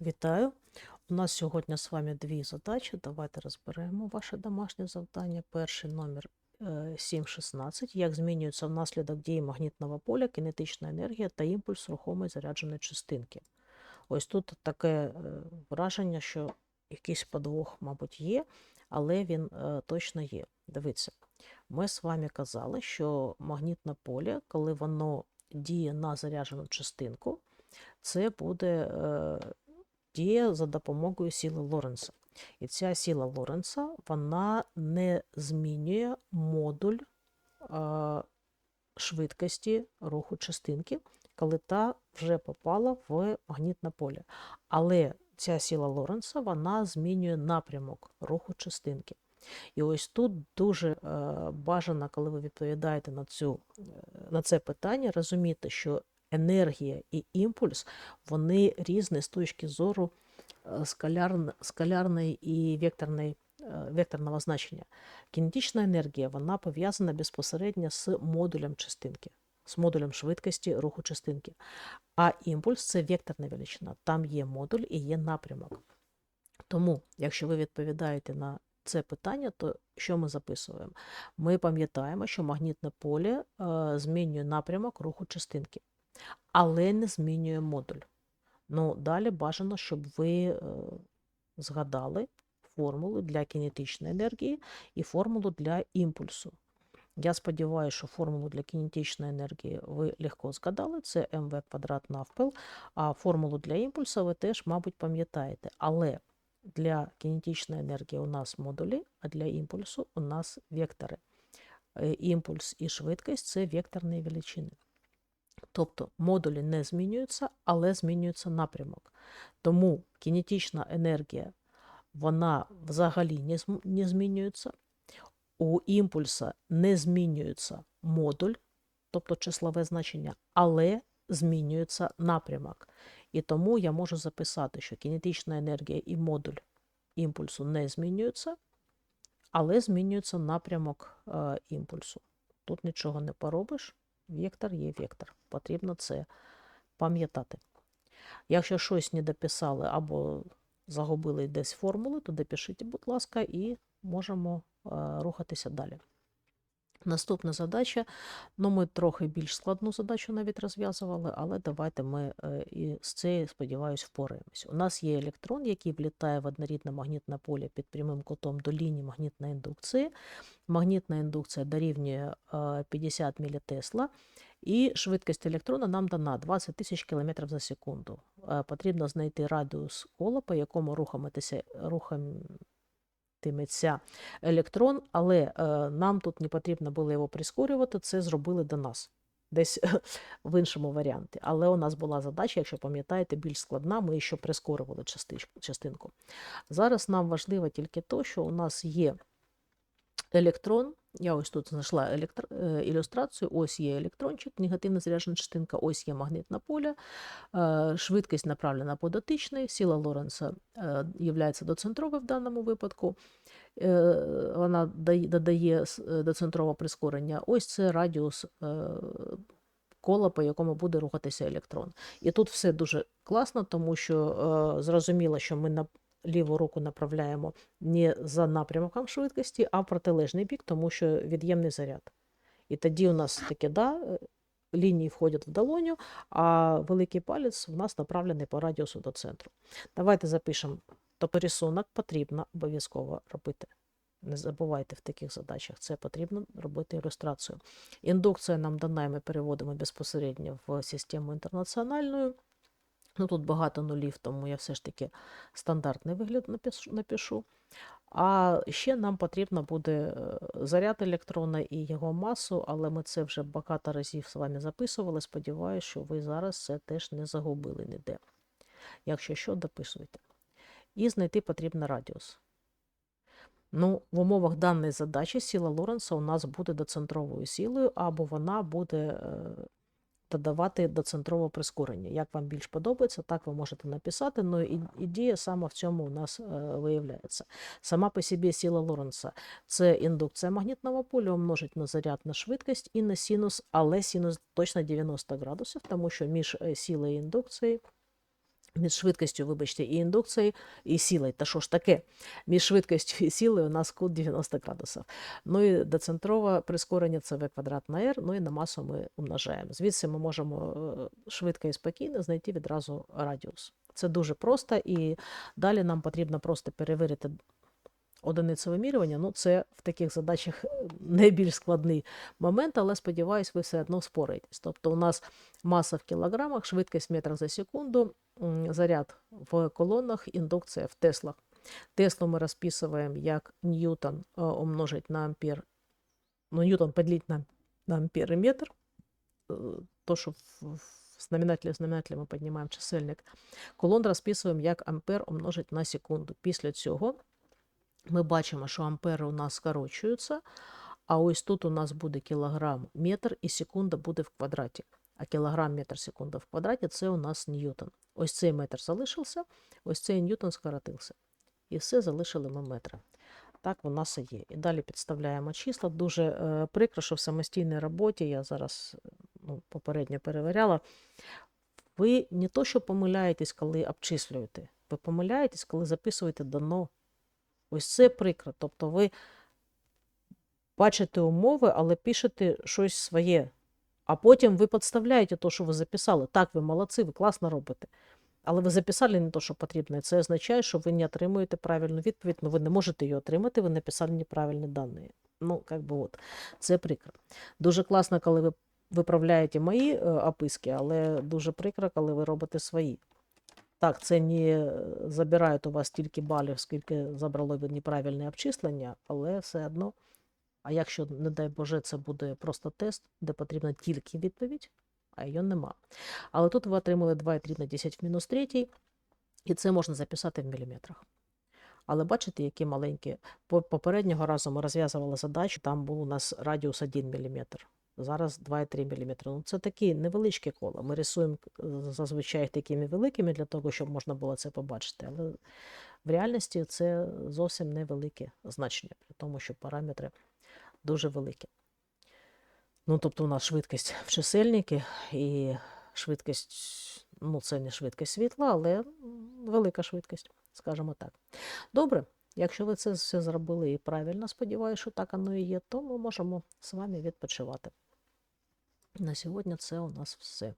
Вітаю! У нас сьогодні з вами дві задачі. Давайте розберемо ваше домашнє завдання. Перший номер е, 7.16. Як змінюється внаслідок дії магнітного поля кинетична енергія та імпульс рухомої зарядженої частинки. Ось тут таке е, враження, що якийсь подвох, мабуть, є, але він е, точно є. Дивіться, ми з вами казали, що магнітне поле, коли воно діє на заряджену частинку, це буде е, діє за допомогою сили Лоренца. І ця сила Лоренца вона не змінює модуль е, швидкості руху частинки, коли та вже попала в магнітне поле. Але ця сила Лоренца вона змінює напрямок руху частинки. І ось тут дуже е, бажано, коли ви відповідаєте на, цю, е, на це питання, розуміти, що енергія і імпульс вони різні з точки зору е, скалярн, скалярної і векторної, е, векторного значення. Кінетична енергія вона пов'язана безпосередньо з модулем частинки, з модулем швидкості руху частинки. А імпульс це векторна величина. Там є модуль і є напрямок. Тому, якщо ви відповідаєте на це питання, то що ми записуємо? Ми пам'ятаємо, що магнітне поле е, змінює напрямок руху частинки, але не змінює модуль. Ну, далі бажано, щоб ви е, згадали формулу для кінетичної енергії і формулу для імпульсу. Я сподіваюся, що формулу для кінетичної енергії ви легко згадали, це МВ квадрат навпіл, а формулу для імпульсу ви теж, мабуть, пам'ятаєте. Але для кинетичної енергії у нас модулі, а для імпульсу у нас вектори. Е, Імпульс і швидкість це векторні величини. Тобто модулі не змінюються, але змінюється напрямок. Тому кинетична енергія вона взагалі не змінюється. У імпульса не змінюється модуль, тобто числове значення, але змінюється напрямок. І тому я можу записати, що кінетична енергія і модуль імпульсу не змінюються, але змінюється напрямок е, імпульсу. Тут нічого не поробиш. Вектор є вектор. Потрібно це пам'ятати. Якщо щось не дописали або загубили десь формули, то допишіть, будь ласка, і можемо е, рухатися далі. Наступна задача. Ну, ми трохи більш складну задачу навіть розв'язували, але давайте ми е, і з цією, сподіваюсь, впораємось. У нас є електрон, який влітає в однорідне магнітне поле під прямим кутом до лінії магнітної індукції. Магнітна індукція дорівнює е, 50 мілітесла, і швидкість електрона нам дана 20 тисяч км за секунду. Е, Потрібно знайти радіус кола, по якому рухаметеся, рухатиметься електрон, але е, нам тут не потрібно було його прискорювати, це зробили до нас. Десь в іншому варіанті. Але у нас була задача, якщо пам'ятаєте, більш складна, ми ще прискорювали частинку. Зараз нам важливо тільки те, що у нас є електрон. Я ось тут знайшла електр... е, ілюстрацію. Ось є електрончик, негативно заряджена частинка, ось є магнітне поле, швидкість направлена по дотичній, сила Лоренца е, є доцентровою в даному випадку. Е, Вона додає доцентрове прискорення. Ось це радіус кола, по якому буде рухатися електрон. І тут все дуже класно, тому що зрозуміло, що ми на ліву руку направляємо не за напрямком швидкості, а в протилежний бік, тому що від'ємний заряд. І тоді у нас таке да, е, лінії входять в долоню, а великий палець у нас направлений по радіусу до центру. Давайте запишемо. Тобто рисунок потрібно обов'язково робити. Не забувайте в таких задачах, це потрібно робити ілюстрацію. Індукція нам дана, ми переводимо безпосередньо в систему інтернаціональну. Ну, тут багато нулів, тому я все ж таки стандартний вигляд напишу. А ще нам потрібно буде е, заряд електрона і його масу, але ми це вже багато разів з вами записували. Сподіваюся, що ви зараз це теж не загубили ніде. Якщо що, дописуйте. І знайти потрібно радіус. Ну, в умовах даної задачі сила Лоренца у нас буде доцентровою силою, або вона буде е, давати доцентрове прискорення. Як вам більш подобається, так ви можете написати. Ну і ідея саме в цьому у нас е, виявляється. Сама по собі сила Лоренса це індукція магнітного поля умножить на заряд на швидкість і на синус, але синус точно 90 градусів, тому що між е, силою і індукцією між швидкістю, вибачте, і індукцією, і сілою. Та що ж таке? Між швидкістю і сілою у нас кут 90 градусів. Ну і доцентрове прискорення це v квадрат на r, ну і на масу ми умножаємо. Звідси ми можемо е, швидко і спокійно знайти відразу радіус. Це дуже просто, і далі нам потрібно просто перевірити одиницю вимірювання. Ну, це в таких задачах е, найбільш складний момент, але сподіваюсь, ви все одно спораєтесь. Тобто у нас маса в кілограмах, швидкість в метрах за секунду, заряд в колонах, індукція в теслах. Теслу ми розписуємо як ньютон е, умножить на ампер, ну, ньютон поделить на, на ампер і метр, Е, то, що в, в знаменателі знаменателі ми піднімаємо чисельник. Колон розписуємо як ампер умножить на секунду. Після цього ми бачимо, що ампери у нас скорочуються, а ось тут у нас буде кілограм метр і секунда буде в квадраті. А кілограм метр секунда в квадраті це у нас ньютон. Ось цей метр залишився, ось цей ньютон скоротився. І все залишили ми метри. Так у нас і є. І далі підставляємо числа. Дуже е, прикро, що в самостійній роботі, я зараз ну, попередньо перевіряла, ви не то, що помиляєтесь, коли обчислюєте, ви помиляєтесь, коли записуєте дано. Ось це прикро. Тобто ви бачите умови, але пишете щось своє. А потім ви підставляєте те, що ви записали. Так, ви молодці, ви класно робите. Але ви записали не те, що потрібно. Це означає, що ви не отримуєте правильну відповідь, ну ви не можете її отримати, ви написали неправильні дані. Ну, як би от, це прикро. Дуже класно, коли ви виправляєте мої е, описки, але дуже прикро, коли ви робите свої. Так, це не забирає у вас стільки балів, скільки забрало ви неправильне обчислення, але все одно. А якщо, не дай Боже, це буде просто тест, де потрібна тільки відповідь, а її нема. Але тут ви отримали 2,3 на 10 в мінус 3, і це можна записати в міліметрах. Але бачите, які маленькі. Попереднього разу ми розв'язували задачу, там був у нас радіус 1 мм. Зараз 2,3 мм. Ну, це такі невеличкі кола. Ми рисуємо е, зазвичай такими великими для того, щоб можна було це побачити. Але в реальності це зовсім невелике значення, при тому, що параметри дуже великі. Ну, тобто у нас швидкість в чисельники і швидкість, ну, це не швидкість світла, але велика швидкість, скажімо так. Добре, якщо ви це все зробили і правильно, сподіваюся, що так воно і є, то ми можемо з вами відпочивати. На сьогодні це у нас все.